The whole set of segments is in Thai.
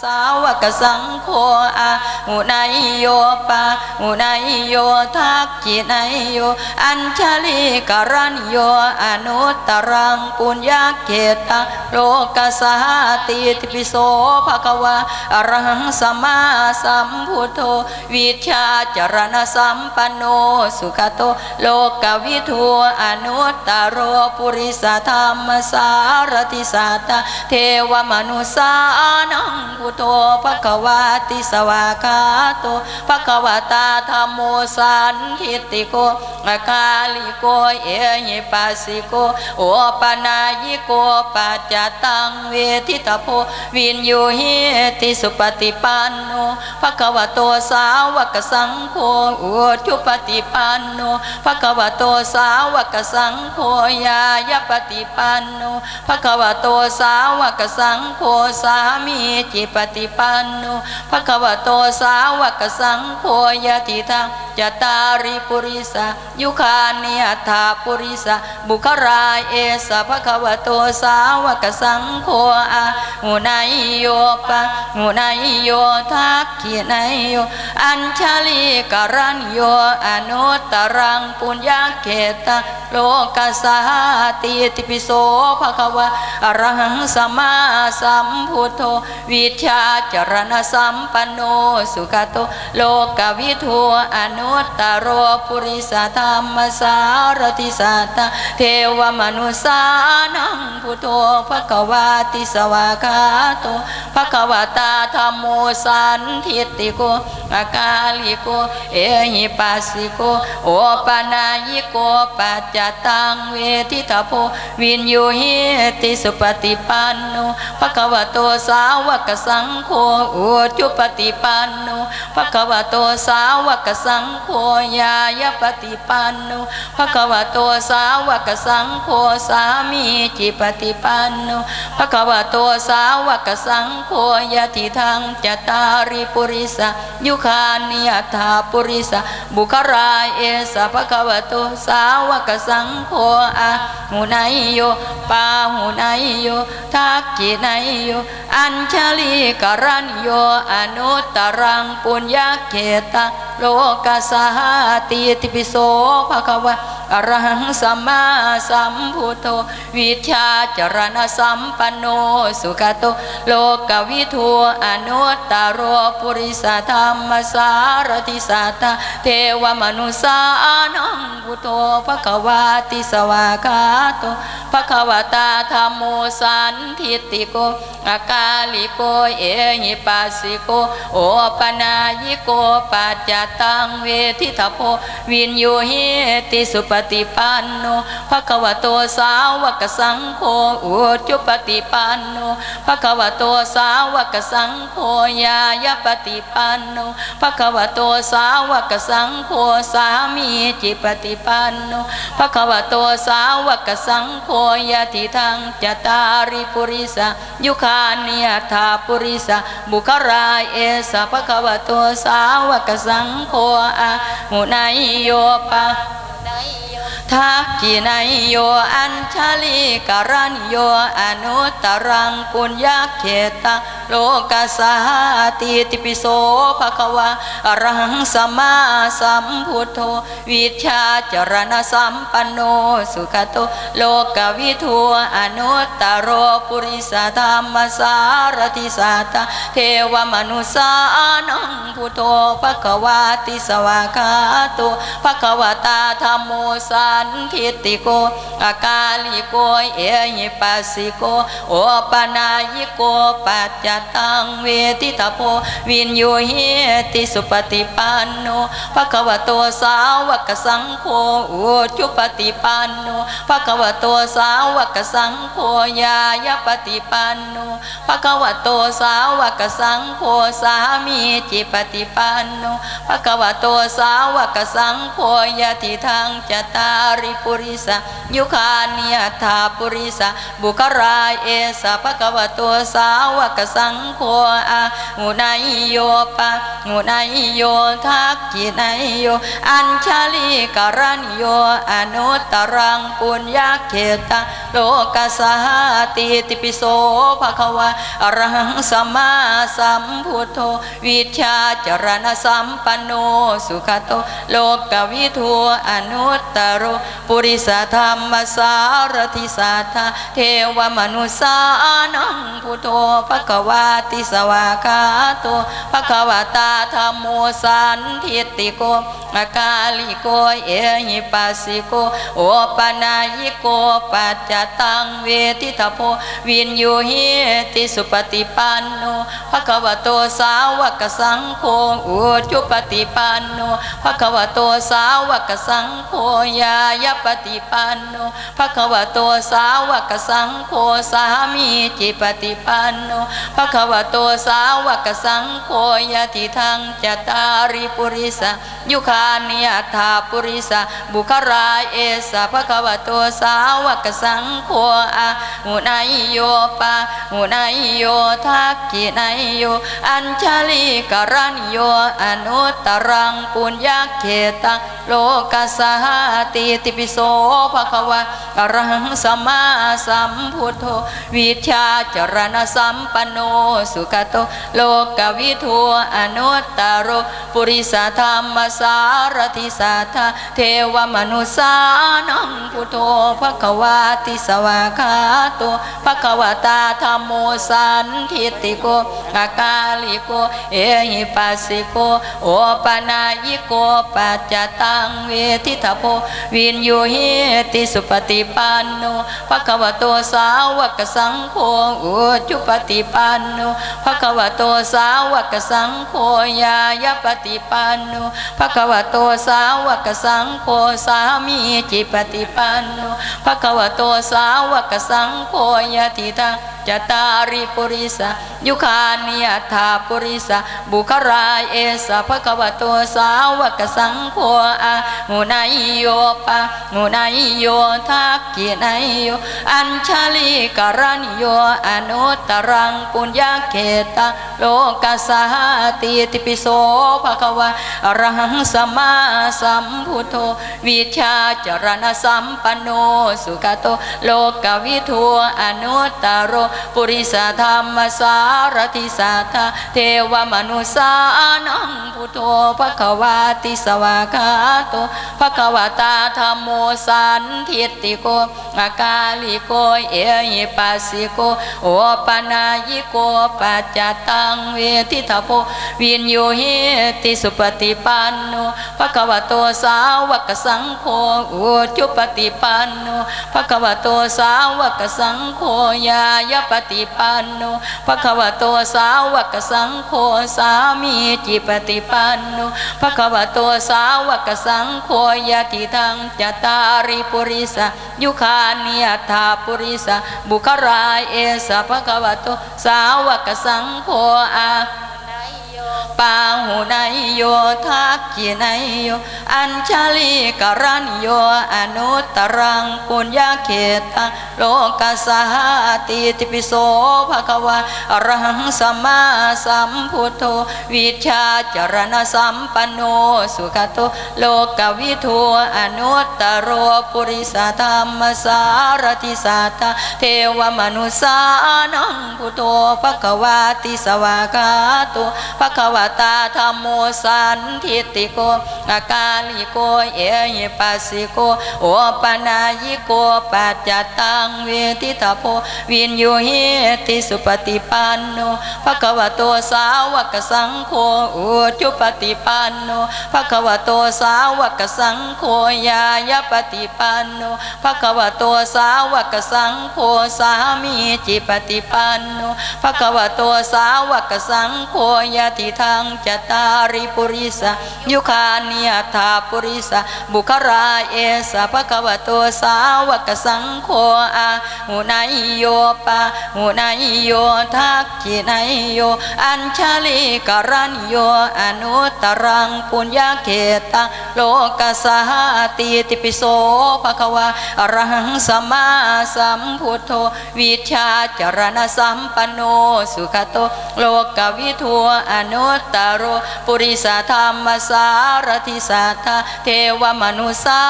สาวกสังโฆอาหุนายโยปะหุนายโยทักขินายโย อัญชลีกรัญโยอนุตตรังปุญญาเกตังโลกสหติติปิโสภะคะวะอรหังสัมมาสัมพุทโธวิชาจรณสัมปันโนสุขโตโลกวิทูอนุตตโรปุริสธรรมสารติสัตเทวมนุสานังพุทโธภะคะวะติสวากาโตภะคะวะตาธรรมโมสันทิติโกอากาลิโกเอหิปัสสิโกโอปนายิโกปัจจตังเวทิตาโพวินยูหิติสุปฏิปันโนภะคะวะโตสาวกสังโฆอุชุปฏิปันโนภะคะวะโตสาวกสังโฆยายปฏิปันโนภะคะวะโตสาวกสังโฆสามีจิปฏิปันโนภะควโตสาวกสังโฆยะติทังจตาริปุริสายุคานิอัฏฐาปุริสาบุคลายเอสะภะควโตสาวกสังโฆอาหุนายโยปะหุนายโยทักขินายโยอัญชลีกรัญโยอนุตตรังปุญญาเกตะโลกสหติติปิโสภะควะอรหังสัมมาสัมพุทโธวิชาจรณสัมปันโนสุขโตโลกวิทูอนุตตโรปุริสธรรมสารติสัตตะเทวมนุสานังพุทโธภะควะติสวากาโตภะควตาธรรมโมสันทิติโกอากาลิโกเอหิปัสสิโกโอปนายิโกปัจจตังเวทิตาโพวินยูหิติสุปฏิปันโนภะควโตสาวกสังโฆอุจุปฏิปันโนภะคะวะโตสาวกสังโฆยายปฏิปันโนภะคะวะโตสาวกสังโฆสามีจิปฏิปันโนภะคะวะโตสาวกสังโฆยะทิทังจตาริปุริสายุคานิอัฏฐาปุริสาบุคลาเอสะภะคะวะโตสาวกสังโฆอาหุนโยปาหุนโยทักขินโยอัญชลีกรัญโยอนุตรังปุญญาเกตะโลกสหติติปิโสภะคะวะอรหังสัมมาสัมพุทโธวิชาจรณสัมปันโนสุขโตโลกวิทูอนุตตโรปุริสธรรมสารติสัตตะเทวมนุสานังพุทโธภะคะวะติสวากาโตภะคะวะตาธรรมโมสันทิติโกอากาลิโกเอหิปัสสิโกโอปนายิโกปัจจตังเวทิตาโพวินยูหิติสุปฏิปันโนภะคะวะโตสาวกสังโฆอุจุปฏิปันโนภะคะวะโตสาวกสังโฆยายปฏิปันโนภะคะวะโตสาวกสังโฆสามีจิปฏิปันโนภะคะวะโตสาวกสังโฆยะทิทังจตาริปุริสายุคานิอัฏฐาปุุริสะบุคลายเอสะภะคะวะโตสาวกสังโฆอะหุนายโยปะ ทักขินายโยอัญชลีกรัญโยอนุตตรังปุญญาเขตะโลกสหติติปิโสภควะอรังสัมมาสัมพุทโธวิชาจรณสัมปันโนสุขโตโลกวิทูอนุตตโรปุริสธรรมสารติสัตตะเทวมนุสานังพุทโธภควะติสวากาโตภควะตาธรรมโมสันทิติโกอากาลิโกเอหิปัสสิโกโอปนายิโกปัจจตังเวทิตาโพวินยูหิติสุปฏิปันโนภะคะวะโตสาวกสังโฆอุจุปฏิปันโนภะคะวะโตสาวกสังโฆยายปฏิปันโนภะคะวะโตสาวกสังโฆสามีจิปฏิปันโนภะคะวะโตสาวกสังโฆยะติทังจตาริปุริสายุคานิอัฏฐาปุริสาบุคลายเอสะภะคะวะโตสาวกสังโฆอาหุนายโยปะหุนายโยทักขินายโยอัญชลีกรัญโยอนุตตรังปุญญาเขตะโลกสสหติติปิโสภะคะวะอรหังสัมมาสัมพุทโธวิชาจรณสัมปันโนสุขโตโลกวิทูอนุตตโรปุริสธรรมสารทิสาธาเทวมนุสานังพุทโธภควาติสวากาโตภคะวตาธรรมโมสันทิติโก กาลิโกเอหิปัสสิโกโอปนายิโกปัจจตังเวทิตาโพวินยูหิติสุปฏิปันโนภะคะวะโตสาวกสังโฆอุจุปฏิปันโนภะคะวะโตสาวกสังโฆยายปฏิปันโนภะคะวะโตสาวกสังโฆสามีจิปฏิปันโนภะคะวะโตสาวกสังโฆยะติทังจตาริปุริสยุคานิยถาปุริสาบุครายเอสะภะควโตสาวกสังโฆอาหุนายโยปะหุนายโยทักขินายโยอัญชลีกรันโยอนุตตรังปุญญาเขตังโลกัสสหติติปิโสภะควะอรังสัมมาสัมพุทโธวิชาจรณสัมปันโนสุขโตโลกวิทูอนุตตโรปุริสธรรมสาารทิสัทธาเทวมนุสานังพุทโธภะควาติสวากาโตภะควตาธรรมโมสันทิติโกอากาลิโก เอหิปัสสิโก โอปนายิโกปัจจตังเวทิตาโพวินยูหิติสุปฏิปันโนภะควโตสาวกสังโฆอุจุปฏิปันโนภะควโตสาวกสังโฆยายปฏิปันโนภะคะวโตสาวกสังโฆสามีจิปฏิปันโนภะคะวะโตสาวกสังโฆยะติทังจตาริปุริสายุคานิยถาปุริสาบุครายเอสะภะคะวะโตสาวกสังโฆอาหุนายโยปะหุนายโยทักขินายโยอัญชลีกรันโยอนุตตรังปุญญาเขตะโลกัสสหติติปิโสภะคะวะอรหังสัมมาสัมพุทโธวิชาจรณสัมปันโนสุขโต โลกวิทูอนุตตโร ปุริสธรรมสารทิสัทธาเทวมนุสานังพุทโธภควาติสวากาโตภควตาธรรมโมสันทิติโกอากาลิโกเอหิปัสสิโกโอปนายิโกปัจจตังเวทิตาโพวินโยหิติสุปฏิปันโนภะคะวะโตสาวกสังโฆอุจุปฏิปันโนภะคะวะโตสาวกสังโฆยายปฏิปันโนภะคะวะโตสาวกสังโฆสามีจิปฏิปันโนภะคะวะโตสาวกสังโฆยะติทังจตาริปุริสายุคานิยถาปุริสาบุครายเอสะภะคะวะโตสาวกสังโฆอา ปาหูนายโยทักขินายโยอัญชลีกรันโยอนุตตรังปุญญาเขตังโลกัสสหติติปิโสภะคะวะอรหังสัมมาสัมพุทโธวิชาจรณสัมปันโนสุขโตโลกวิทูอนุตตโรปุริสธรรมสารติสัตาเทวมนุสานังพุทโธภะคะวาติสวากาโตภะคะวตาธรรมโมสันทิติโกอากาลิโกเอหิปัสสิโกโอปนายิโกปัจจตังเวทิตาโพวินโยหิติสุปฏิปันโนภะคะวะโตสาวกสังโฆอุจุปฏิปันโนภะคะวะโตสาวกสังโฆยายปฏิปันโนภะคะวะโตสาวกสังโฆสามีจิปฏิปันโนภะคะวะโตสาวกสังโฆยะติทังจตาริปุริสายุคานิยถาปุริสาบุคราเอสะภะคะวะโตสาวกสังโฆอาหุนายโยปะหุนายโยทักขินายโย อัญชลีกรันโยอนุตรังปุญญาเขตังโลกสสาติติปิโสภะคะวะอรหังสัมมาสัมพุทโธวิชาจารณสัมปันโนสุขโตโลกวิทูอนุตตโรปุริสธรรมสารทิสัทธาเทวมนุสา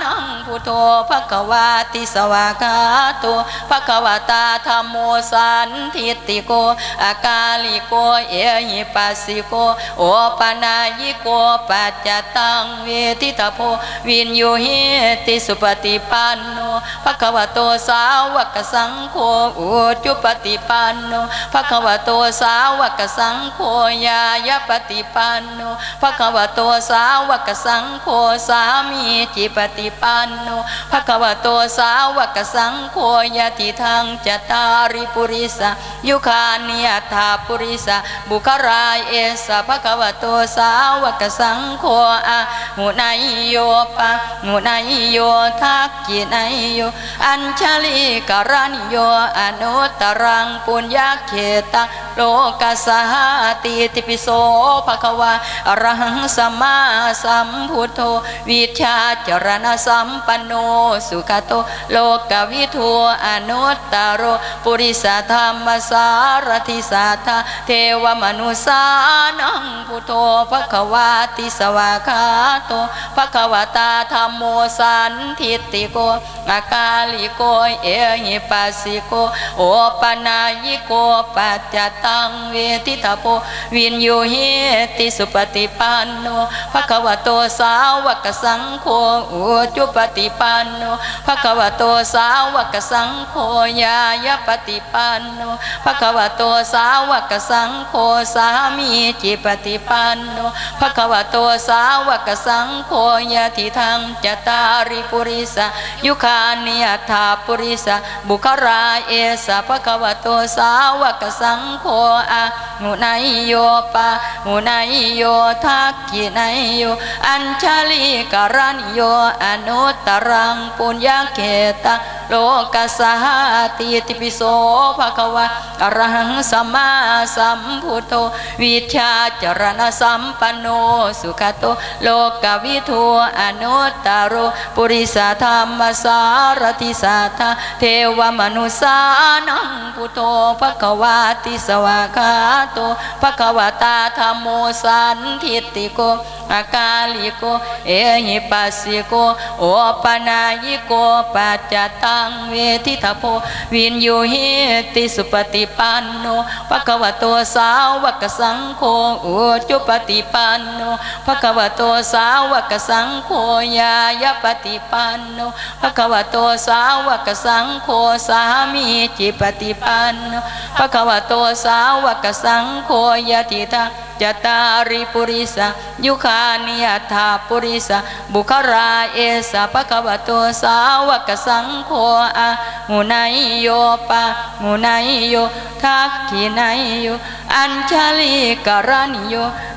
นังพุทโธภะควาติสวากาโตภะควตาธรรมโมสันทิติโกอากาลิโกเอหิปัสสิโกโอปนายิโกปัจจตังเวทิตาโพวินโยหิติสุปฏิปันโนภะควโตสาวกสังโฆอุจุปฏิปันโนภะควโตสาวกสังโฆยายปฏิปันโนภะคะวะโตสาวกสังโฆสามีจิปฏิปันโนภะคะวะโตสาวกสังโฆยะติทังจตาริปุริสายุคานิยถาปุริสาบุครายเอสะภะคะวะโตสาวกสังโฆอะหุนายโยปะหุนายโยทักกินายโยอัญชลิกรันโยอนุตตรังปุญญาเขตะโลกัสสหติติปิโสภควะอรหังสัมมาสัมพุทโธวิชาจรณสัมปันโนสุขโตโลกวิทูอนุตตโรปุริสธรรมสารทิสัทธาเทวมนุสานังพุทโธภควาติสวากขาโตภควตาธรรมโมสันทิติโกอากาลิโกเอหิปัสสิโกโอปนายิโกปัจจตังเวทิตาโพวินยหิติสุปฏิปันโนภะคะวะโตสาวกสังโฆอุจุปฏิปันโนภะคะวะโตสาวกสังโฆยายปฏิปันโนภะคะวะโตสาวกสังโฆสามีจิปฏิปันโนภะคะวะโตสาวกสังโฆยะทิทังจตาริปุริสายุคานิยถาปุริสาบุคราเอสะภะคะวะโตสาวกสังโฆอะหุไนโยปะหุนายโยทักกินายโยอัญชลีกรันโยอนุตตรังปุญญาเขตะ โลกัสสหติติปิโสภะคะวะอรหังสัมมาสัมพุทโธวิชาจารณสัมปันโนสุขโตโลกวิทูอนุตตโรปุริสธรรมสารทิสัทธาเทวมนุสานังพุทโธภะคะวาติสวากขาโตภะคะวตาธรรมโมสันทิติโกอากาลิโกเอหิปัสสิโกโอปนายิโกปัจจตังเวทิตาโพวินโยหิติสุปฏิปันโนภะคะวะโตสาวกสังโฆอุจุปฏิปันโนภะคะวะโตสาวกสังโฆยายปฏิปันโนภะคะวะโตสาวกสังโฆสามีจิปฏิปันโนภะคะวะโตสาวกสังโฆยะติทัง จตาริปุริสายุคานิยถาปุริสาบุคราเอสะภะควะโตสาวกสังโฆอะมุนัยโยปะมุนัยโยทักขินัยโยอัญชลิกรันโย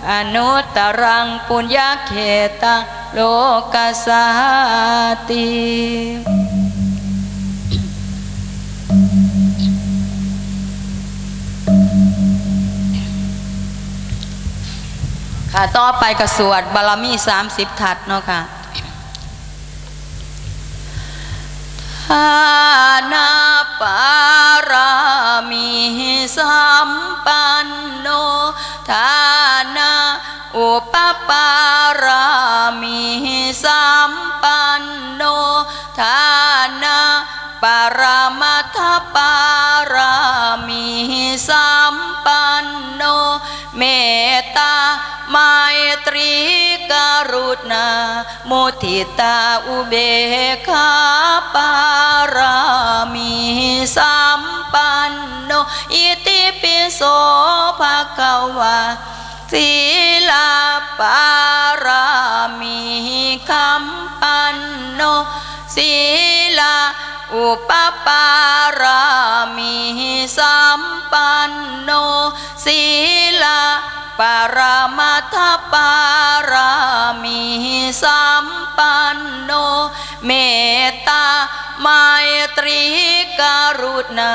อนุตรังปุญญาเขตะโลกัสสาติ ต่อไปกระสวดบารมีสามสิบทัดเนาะค่ะทานาปารามีสัมปันโนทานาอุปปารามีสัมปันโนทานาปารมัทปารามีสัมปันโนเม ตตาไมตรีกรุณาโมทิตาอุเบกขาปารามีสัมปันโนอิติปิโสภะคะวาศีลาปารามีคัมปันโนศีลา อุปปารามีสัมปันโนศีลาปรมัทปารามีสัมปันโนเมตตาไมตรีกรุณา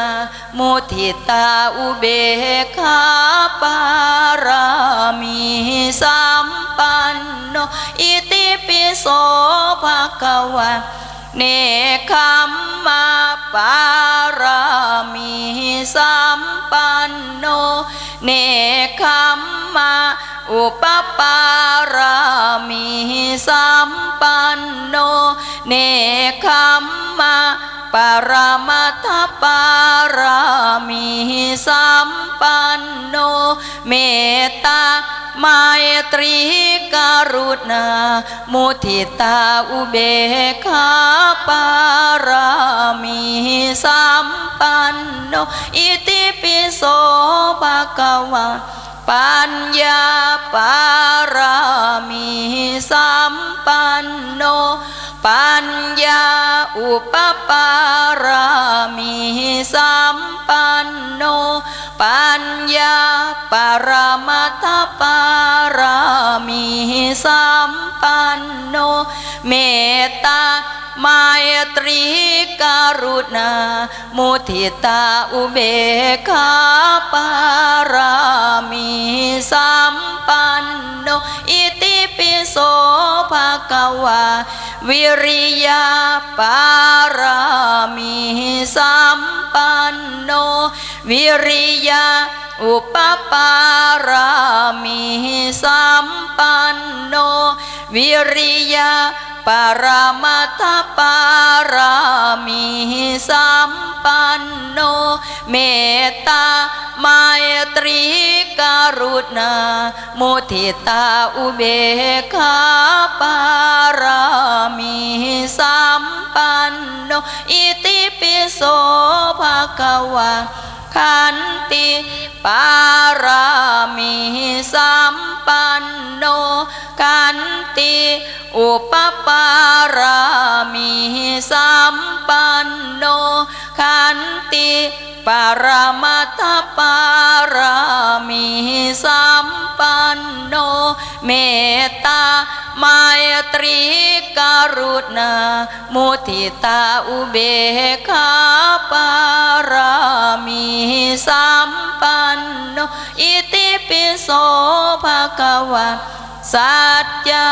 มุทิตาอุเบกขาปารามีสัมปันโนอิติปิโสภะคะวะ เนคขมมาปารามีสัมปันโน เนคขมมา อุปปารามีสัมปันโน เนคขมมาปรมัตถปารามีสัมปันโน เมตตาไมตรีกรุณา มุทิตาอุเบกขาปารามีสัมปันโน อิติปิโสภะคะวะ ปัญญาปารามีสัมปันโน ปัญญาอุปปารามีสัมปันโน ปัญญาปรมัตปารามีสัมปันโน เมตตาไมตรีการุณามุทิตาอุเบกขาปารามีสัมปันโนอิติปิโสภะคะวาวิริยาปารามีสัมปันโนวิริยาอุปปารามีสัมปันโนวิริยา ปรมัตถปารามีสัมปันโน เมตตาไมตรีกรุณา มุทิตาอุเบกขาปารามีสัมปันโน อิติปิโสภะคะวะขันติปารามีสัมปันโนขันติ อุปปารามีสัมปันโนขันติปรมัตปารามีสัมปันโนเมตตาไมตรีกรุณา มุทิตาอุเบกขาปารามีสัมปันโนอิติปิโสภะคะวะ สัจจะ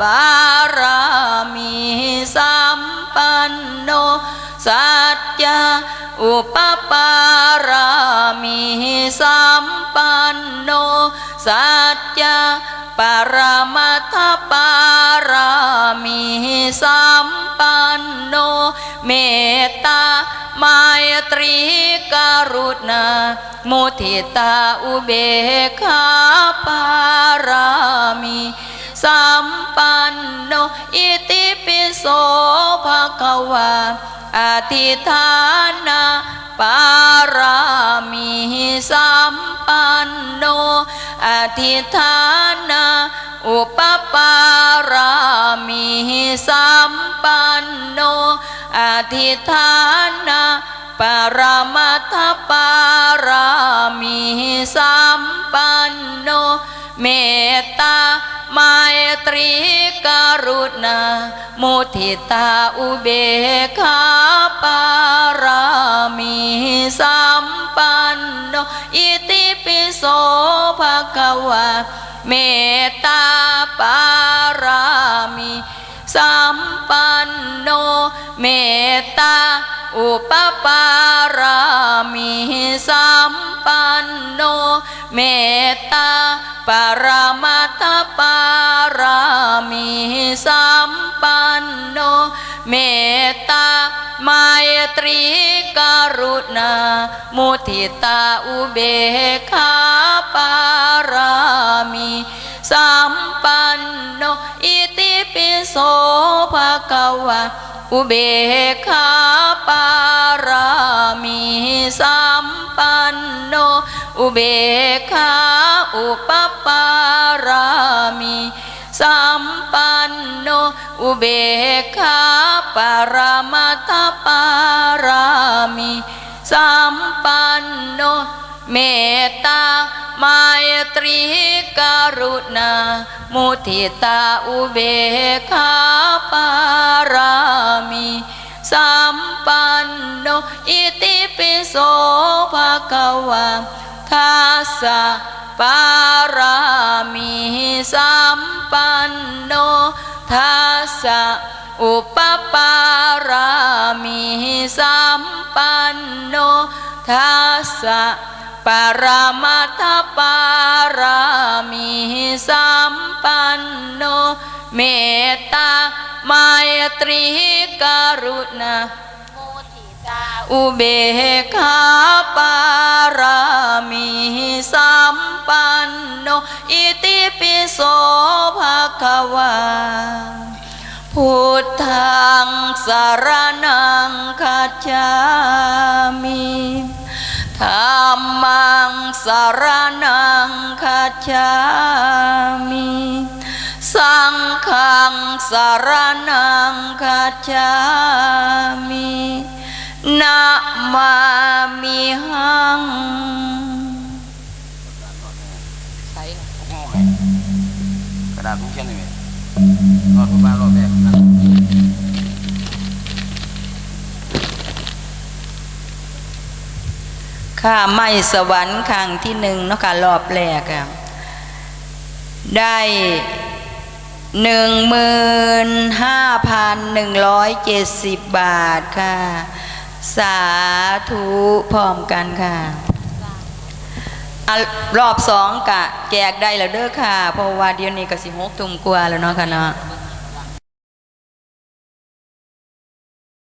ปารามีสัมปันโน สัจจะอุปปารามีสัมปันโน สัจจะปรมัตถปารามีสัมปันโน เมตตา ไมตรีการุณามุทิตาอุเบกขาปารามีสัมปันโนอิติปิโสภะคะวาอธิฐานาปารามีสัมปันโนอธิฐานาอุปปารา อธิฐานาปรมัตถปารามีสัมปันโน เมตตาไมตรีกรุณา มุทิตาอุเบกขาปารามีสัมปันโน อิติปิโสภะคะวะ เมตตาปารามี สัมปันโนเมตตาอุปปารามีสัมปันโนเมตตาปรมัตถปารามีสัมปันโนเมตตาไมตรีกรุณา มุทิตาอุเบกขาปารามี สัมปันโนอิติปิโสภะคะวะอุเบกขาปารามีสัมปันโนอุเบกขาอุปปารามีสัมปันโนอุเบกขาปารามัตปารามีสัมปันโนเมตตา ไมตรีกรุณา มุทิตาอุเบกขาปารามีสัมปันโนอิติปิโสภะคะวะทัสสะปารามีสัมปันโนทัสสะอุปปารามีสัมปันโนทัสสะ ปรมัตถปารามีสัมปันโน เมตตาไมตรีกรุณามุทิตาอุเบกขาปารามีสัมปันโน อิติปิโสภะคะวาพุทธังสารนังคัจฉามิ ธรรมังสารนังคัจฉามิ สังฆังสารนังคัจฉามินะมามิหังใส่กระดาษทุกเช่นเลยรอดบ้านรอดแบบนั้น ข้าไม่สวรรค์ครั้งที่หนึ่งเนาะค่ะรอบแรกอะได้หนึ่งหมื่นห้าพันหนึ่งร้อยเจ็ดสิบบาทค่ะ สาธุพร้อมกันค่ะรอบสองกะแจกได้แล้วเด้อค่ะ เพราะว่าเดี๋ยวนี้ก็สิหกทุ่มกว่าแล้วเนาะค่ะเนาะ